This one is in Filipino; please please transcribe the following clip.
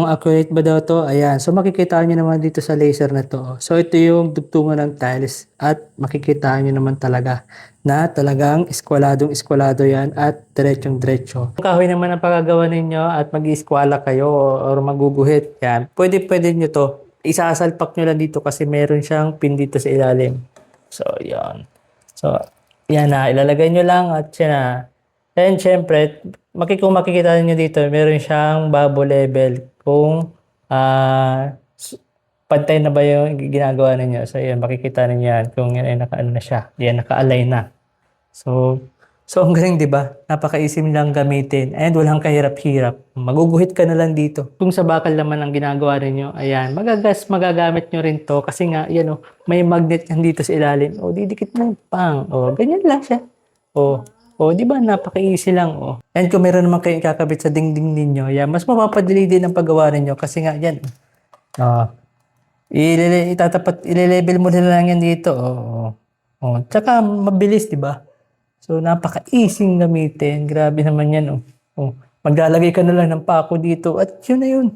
Kung accurate ba daw to? Ayan. So makikita nyo naman dito sa laser na to. So ito yung dugtungan ng tiles at makikita nyo naman talaga na talagang eskwaladong eskwalado yan at diretsong diretso. Kung kahoy naman ang pagagawa ninyo at mag-eskwala kayo or maguguhit, yan. Pwede pwede nyo to. Isasalpak nyo lang dito kasi meron siyang pin dito sa ilalim. So, yan. So, yan na. Ilalagay nyo lang at yan na. And syempre, makikita niyo dito, meron siyang bubble level kung ah s- pantay na ba yung ginagawa ninyo. So, yan, makikita ninyo yan kung yan ay naka-ano na siya. Yan, naka-align na. So, so ang galing, di ba? Napaka-easy lang gamitin and walang kahirap-hirap. Maguguhit ka na lang dito. Kung sa bakal naman ang ginagawa ninyo, ayan, magagas, magagamit nyo rin to kasi nga, yan o, may magnet yan dito sa ilalim. O, didikit mo, pang. O, ganyan lang siya. O, o, di ba? Napaka-easy lang. O. And kung meron naman kayo kakabit sa dingding ninyo, yan, mas mapapadali din ang paggawa ninyo kasi nga, yan. O, ilele, itatapat, ilelevel mo nila lang yan dito. O, o. o. Tsaka, mabilis, di ba? So, napaka-easy gamitin. Grabe naman yan, oh. oh. Maglalagay ka na lang ng pako dito at yun na yun.